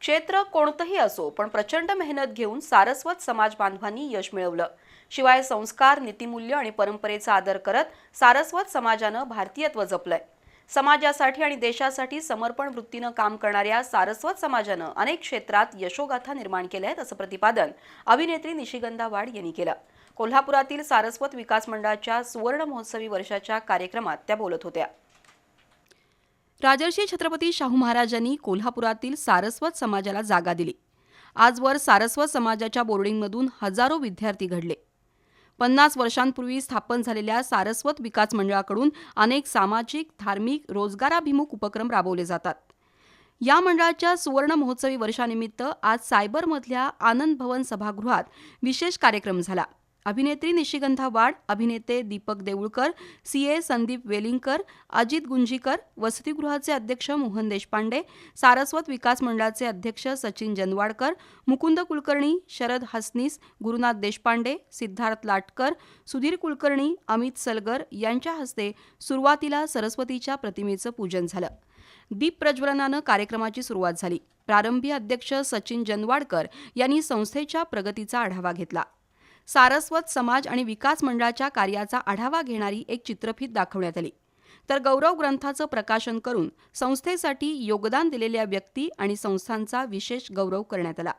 क्षेत्र कोणतंही असो पण प्रचंड मेहनत घेऊन सारस्वत समाज बांधवांनी यश मिळवलं. शिवाय संस्कार नीतिमूल्य आणि परंपरेचा आदर करत सारस्वत समाजानं भारतीयत्व जपलंय. समाजासाठी आणि देशासाठी समर्पण वृत्तीनं काम करणाऱ्या सारस्वत समाजानं अनेक क्षेत्रात यशोगाथा निर्माण केल्या आहेत असं प्रतिपादन अभिनेत्री निशिगंधा वाड यांनी केलं. कोल्हापुरातील सारस्वत विकास मंडळाच्या सुवर्ण महोत्सवी वर्षाच्या कार्यक्रमात त्या बोलत होत्या. राजर्षी छत्रपती शाहू महाराजांनी कोल्हापुरातील सारस्वत समाजाला जागा दिली. आजवर सारस्वत समाजाच्या बोर्डिंगमधून हजारो विद्यार्थी घडले. पन्नास वर्षांपूर्वी स्थापन झालेल्या सारस्वत विकास मंडळाकडून अनेक सामाजिक धार्मिक रोजगाराभिमुख उपक्रम राबवले जातात. या मंडळाच्या सुवर्ण महोत्सवी वर्षानिमित्त आज सायबरमधल्या आनंद भवन सभागृहात विशेष कार्यक्रम झाला. अभिनेत्री निशिगंधा वाड अभिनेते दीपक देऊळकर सी ए संदीप वेलिंगकर अजित गुंजीकर वसतिगृहाचे अध्यक्ष मोहन देशपांडे सारस्वत विकास मंडळाचे अध्यक्ष सचिन जनवाडकर मुकुंद कुलकर्णी शरद हसनीस गुरुनाथ देशपांडे सिद्धार्थ लाटकर सुधीर कुलकर्णी अमित सलगर यांच्या हस्ते सुरुवातीला सरस्वतीच्या प्रतिमेचं पूजन झालं. दीप प्रज्वलनानं कार्यक्रमाची सुरुवात झाली. प्रारंभी अध्यक्ष सचिन जनवाडकर यांनी संस्थेच्या प्रगतीचा आढावा घेतला. सारस्वत समाज आणि विकास मंडळाच्या कार्याचा आढावा घेणारी एक चित्रफीत दाखवण्यात आली. तर गौरव ग्रंथाचं प्रकाशन करून संस्थेसाठी योगदान दिलेल्या व्यक्ती आणि संस्थांचा विशेष गौरव करण्यात आला.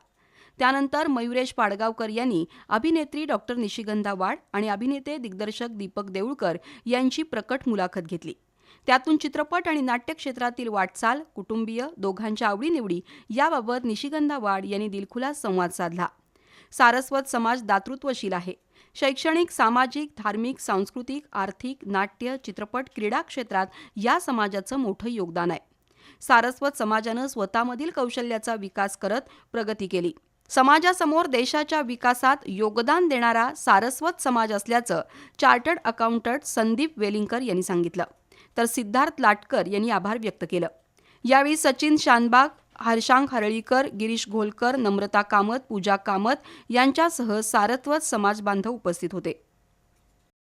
त्यानंतर मयुरेश पाडगावकर यांनी अभिनेत्री डॉक्टर निशिगंधा वाड आणि अभिनेते दिग्दर्शक दीपक देऊळकर यांची प्रकट मुलाखत घेतली. त्यातून चित्रपट आणि नाट्य क्षेत्रातील वाटचाल कुटुंबीय दोघांच्या आवडीनिवडी याबाबत निशिगंधा वाड यांनी दिलखुलास संवाद साधला. सारस्वत समाज दातृत्वशील आहे. शैक्षणिक सामाजिक धार्मिक सांस्कृतिक आर्थिक नाट्य चित्रपट क्रीडा क्षेत्रात या समाजाचं मोठं योगदान आहे. सारस्वत समाजानं स्वतःमधील कौशल्याचा विकास करत प्रगती केली. समाजासमोर देशाच्या विकासात योगदान देणारा सारस्वत समाज असल्याचं चार्टर्ड अकाउंटंट संदीप वेलिंगकर यांनी सांगितलं. तर सिद्धार्थ लाटकर यांनी आभार व्यक्त केलं. यावेळी सचिन शानबाग हर्षांक हरळीकर गिरीश घोलकर नम्रता कामत पूजा कामत यांच्यासह सारस्वत समाज बांधव उपस्थित होते.